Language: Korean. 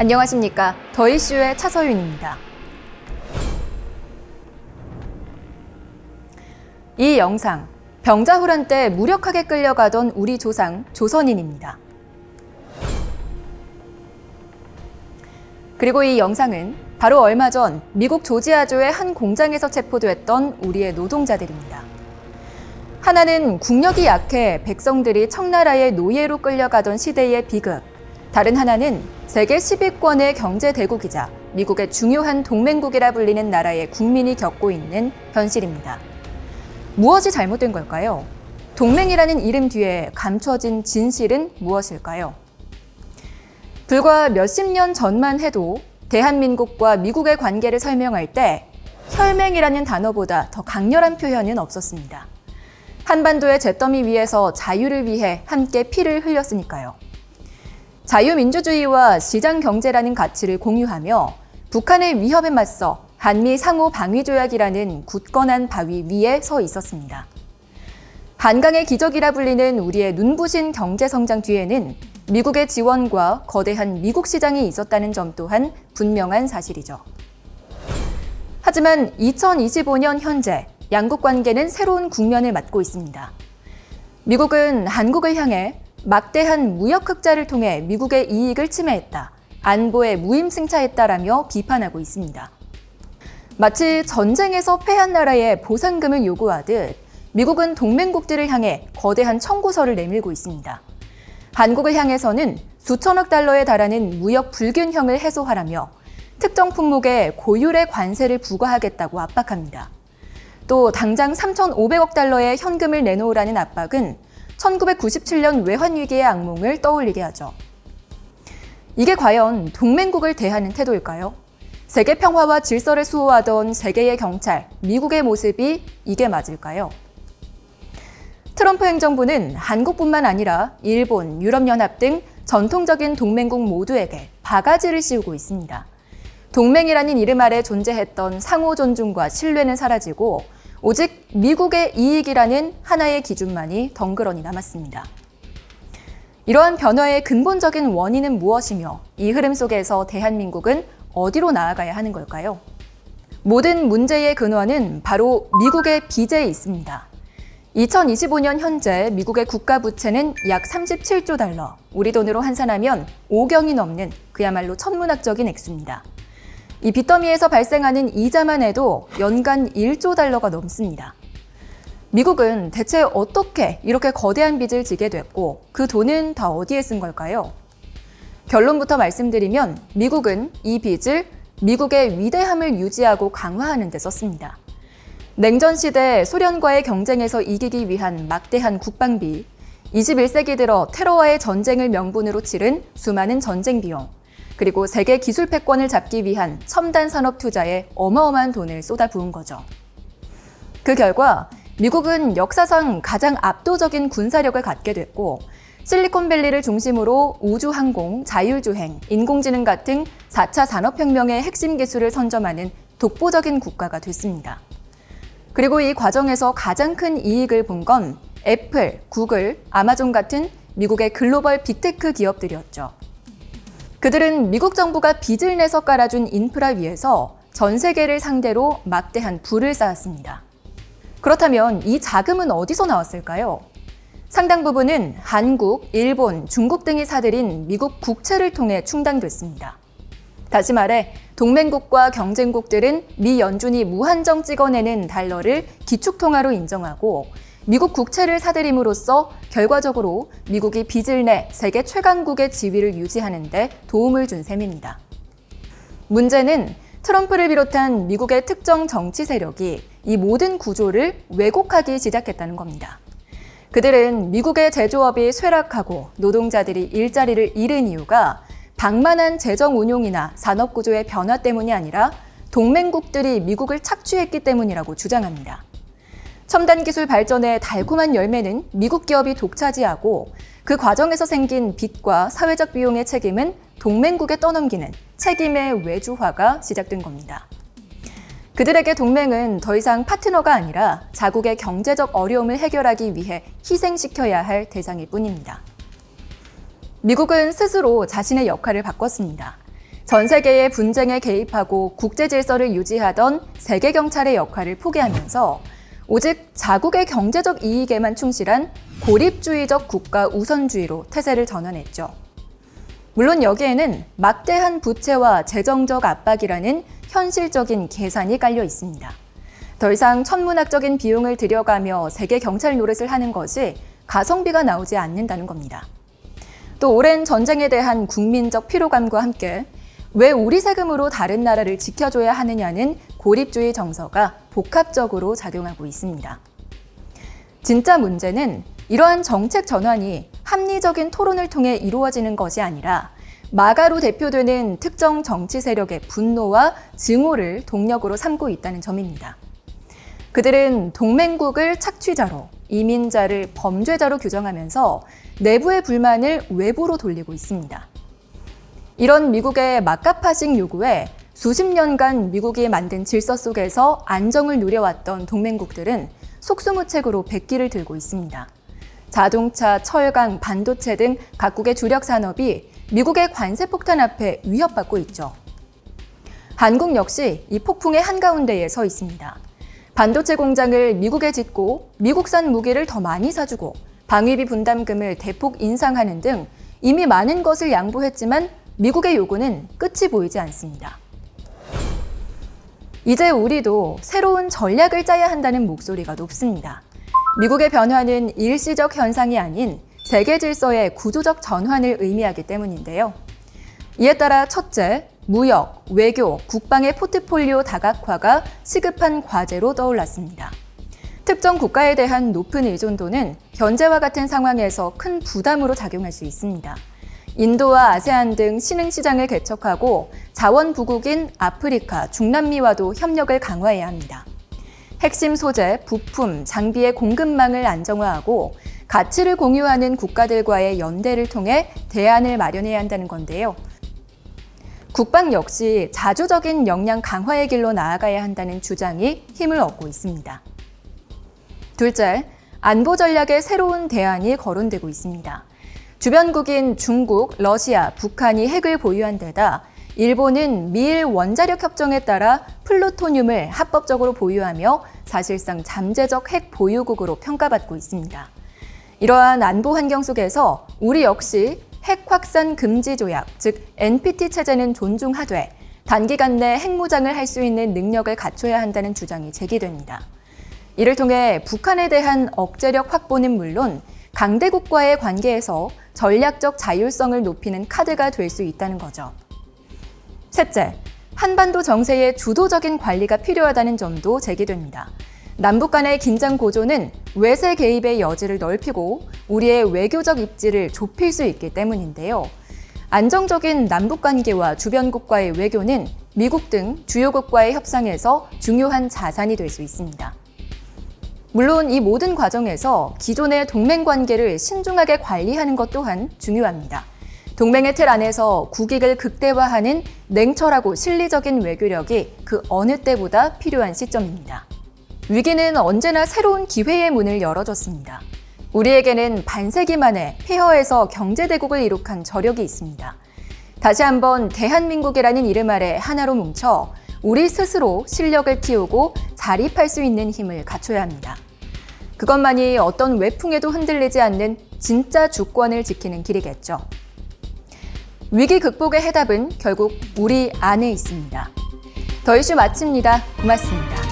안녕하십니까. 더 이슈의 차서윤입니다. 이 영상, 병자호란 때 무력하게 끌려가던 우리 조상 조선인입니다. 그리고 이 영상은 바로 얼마 전 미국 조지아주의 한 공장에서 체포됐던 우리의 노동자들입니다. 하나는 국력이 약해 백성들이 청나라의 노예로 끌려가던 시대의 비극, 다른 하나는 세계 10위권의 경제 대국이자 미국의 중요한 동맹국이라 불리는 나라의 국민이 겪고 있는 현실입니다. 무엇이 잘못된 걸까요? 동맹이라는 이름 뒤에 감춰진 진실은 무엇일까요? 불과 몇십 년 전만 해도 대한민국과 미국의 관계를 설명할 때 혈맹이라는 단어보다 더 강렬한 표현은 없었습니다. 한반도의 잿더미 위에서 자유를 위해 함께 피를 흘렸으니까요. 자유민주주의와 시장 경제라는 가치를 공유하며 북한의 위협에 맞서 한미 상호 방위 조약이라는 굳건한 바위 위에 서 있었습니다. 반강의 기적이라 불리는 우리의 눈부신 경제 성장 뒤에는 미국의 지원과 거대한 미국 시장이 있었다는 점 또한 분명한 사실이죠. 하지만 2025년 현재 양국 관계는 새로운 국면을 맞고 있습니다. 미국은 한국을 향해 막대한 무역 흑자를 통해 미국의 이익을 침해했다. 안보에 무임승차했다라며 비판하고 있습니다. 마치 전쟁에서 패한 나라에 보상금을 요구하듯 미국은 동맹국들을 향해 거대한 청구서를 내밀고 있습니다. 한국을 향해서는 수천억 달러에 달하는 무역 불균형을 해소하라며 특정 품목에 고율의 관세를 부과하겠다고 압박합니다. 또 당장 3,500억 달러의 현금을 내놓으라는 압박은 1997년 외환위기의 악몽을 떠올리게 하죠. 이게 과연 동맹국을 대하는 태도일까요? 세계 평화와 질서를 수호하던 세계의 경찰, 미국의 모습이 이게 맞을까요? 트럼프 행정부는 한국뿐만 아니라 일본, 유럽연합 등 전통적인 동맹국 모두에게 바가지를 씌우고 있습니다. 동맹이라는 이름 아래 존재했던 상호 존중과 신뢰는 사라지고 오직 미국의 이익이라는 하나의 기준만이 덩그러니 남았습니다. 이러한 변화의 근본적인 원인은 무엇이며 이 흐름 속에서 대한민국은 어디로 나아가야 하는 걸까요? 모든 문제의 근원은 바로 미국의 빚에 있습니다. 2025년 현재 미국의 국가 부채는 약 37조 달러, 우리 돈으로 환산하면 5경이 넘는 그야말로 천문학적인 액수입니다. 이 빚더미에서 발생하는 이자만 해도 연간 1조 달러가 넘습니다. 미국은 대체 어떻게 이렇게 거대한 빚을 지게 됐고 그 돈은 다 어디에 쓴 걸까요? 결론부터 말씀드리면 미국은 이 빚을 미국의 위대함을 유지하고 강화하는 데 썼습니다. 냉전 시대 소련과의 경쟁에서 이기기 위한 막대한 국방비, 21세기 들어 테러와의 전쟁을 명분으로 치른 수많은 전쟁 비용, 그리고 세계 기술 패권을 잡기 위한 첨단 산업 투자에 어마어마한 돈을 쏟아부은 거죠. 그 결과 미국은 역사상 가장 압도적인 군사력을 갖게 됐고 실리콘밸리를 중심으로 우주항공, 자율주행, 인공지능 같은 4차 산업혁명의 핵심 기술을 선점하는 독보적인 국가가 됐습니다. 그리고 이 과정에서 가장 큰 이익을 본 건 애플, 구글, 아마존 같은 미국의 글로벌 빅테크 기업들이었죠. 그들은 미국 정부가 빚을 내서 깔아준 인프라 위에서 전 세계를 상대로 막대한 부를 쌓았습니다. 그렇다면 이 자금은 어디서 나왔을까요? 상당 부분은 한국, 일본, 중국 등이 사들인 미국 국채를 통해 충당됐습니다. 다시 말해 동맹국과 경쟁국들은 미 연준이 무한정 찍어내는 달러를 기축통화로 인정하고 미국 국채를 사들임으로써 결과적으로 미국이 빚을 내 세계 최강국의 지위를 유지하는 데 도움을 준 셈입니다. 문제는 트럼프를 비롯한 미국의 특정 정치 세력이 이 모든 구조를 왜곡하기 시작했다는 겁니다. 그들은 미국의 제조업이 쇠락하고 노동자들이 일자리를 잃은 이유가 방만한 재정 운용이나 산업 구조의 변화 때문이 아니라 동맹국들이 미국을 착취했기 때문이라고 주장합니다. 첨단 기술 발전의 달콤한 열매는 미국 기업이 독차지하고 그 과정에서 생긴 빚과 사회적 비용의 책임은 동맹국에 떠넘기는 책임의 외주화가 시작된 겁니다. 그들에게 동맹은 더 이상 파트너가 아니라 자국의 경제적 어려움을 해결하기 위해 희생시켜야 할 대상일 뿐입니다. 미국은 스스로 자신의 역할을 바꿨습니다. 전 세계의 분쟁에 개입하고 국제 질서를 유지하던 세계 경찰의 역할을 포기하면서 오직 자국의 경제적 이익에만 충실한 고립주의적 국가 우선주의로 태세를 전환했죠. 물론 여기에는 막대한 부채와 재정적 압박이라는 현실적인 계산이 깔려 있습니다. 더 이상 천문학적인 비용을 들여가며 세계 경찰 노릇을 하는 것이 가성비가 나오지 않는다는 겁니다. 또 오랜 전쟁에 대한 국민적 피로감과 함께 왜 우리 세금으로 다른 나라를 지켜줘야 하느냐는 고립주의 정서가 복합적으로 작용하고 있습니다. 진짜 문제는 이러한 정책 전환이 합리적인 토론을 통해 이루어지는 것이 아니라 마가로 대표되는 특정 정치 세력의 분노와 증오를 동력으로 삼고 있다는 점입니다. 그들은 동맹국을 착취자로, 이민자를 범죄자로 규정하면서 내부의 불만을 외부로 돌리고 있습니다. 이런 미국의 막가파식 요구에 수십 년간 미국이 만든 질서 속에서 안정을 누려왔던 동맹국들은 속수무책으로 백기를 들고 있습니다. 자동차, 철강, 반도체 등 각국의 주력 산업이 미국의 관세 폭탄 앞에 위협받고 있죠. 한국 역시 이 폭풍의 한가운데에 서 있습니다. 반도체 공장을 미국에 짓고 미국산 무기를 더 많이 사주고 방위비 분담금을 대폭 인상하는 등 이미 많은 것을 양보했지만 미국의 요구는 끝이 보이지 않습니다. 이제 우리도 새로운 전략을 짜야 한다는 목소리가 높습니다. 미국의 변화는 일시적 현상이 아닌 세계 질서의 구조적 전환을 의미하기 때문인데요. 이에 따라 첫째, 무역, 외교, 국방의 포트폴리오 다각화가 시급한 과제로 떠올랐습니다. 특정 국가에 대한 높은 의존도는 현재와 같은 상황에서 큰 부담으로 작용할 수 있습니다. 인도와 아세안 등 신흥 시장을 개척하고 자원 부국인 아프리카, 중남미와도 협력을 강화해야 합니다. 핵심 소재, 부품, 장비의 공급망을 안정화하고 가치를 공유하는 국가들과의 연대를 통해 대안을 마련해야 한다는 건데요. 국방 역시 자주적인 역량 강화의 길로 나아가야 한다는 주장이 힘을 얻고 있습니다. 둘째, 안보 전략의 새로운 대안이 거론되고 있습니다. 주변국인 중국, 러시아, 북한이 핵을 보유한 데다 일본은 미일 원자력 협정에 따라 플루토늄을 합법적으로 보유하며 사실상 잠재적 핵 보유국으로 평가받고 있습니다. 이러한 안보 환경 속에서 우리 역시 핵 확산 금지 조약, 즉 NPT 체제는 존중하되 단기간 내 핵무장을 할 수 있는 능력을 갖춰야 한다는 주장이 제기됩니다. 이를 통해 북한에 대한 억제력 확보는 물론 강대국과의 관계에서 전략적 자율성을 높이는 카드가 될 수 있다는 거죠. 셋째, 한반도 정세의 주도적인 관리가 필요하다는 점도 제기됩니다. 남북 간의 긴장 고조는 외세 개입의 여지를 넓히고 우리의 외교적 입지를 좁힐 수 있기 때문인데요. 안정적인 남북 관계와 주변국과의 외교는 미국 등 주요국과의 협상에서 중요한 자산이 될 수 있습니다. 물론 이 모든 과정에서 기존의 동맹 관계를 신중하게 관리하는 것 또한 중요합니다. 동맹의 틀 안에서 국익을 극대화하는 냉철하고 실리적인 외교력이 그 어느 때보다 필요한 시점입니다. 위기는 언제나 새로운 기회의 문을 열어줬습니다. 우리에게는 반세기 만에 폐허에서 경제대국을 이룩한 저력이 있습니다. 다시 한번 대한민국이라는 이름 아래 하나로 뭉쳐 우리 스스로 실력을 키우고 자립할 수 있는 힘을 갖춰야 합니다. 그것만이 어떤 외풍에도 흔들리지 않는 진짜 주권을 지키는 길이겠죠. 위기 극복의 해답은 결국 우리 안에 있습니다. 더 이슈 마칩니다. 고맙습니다.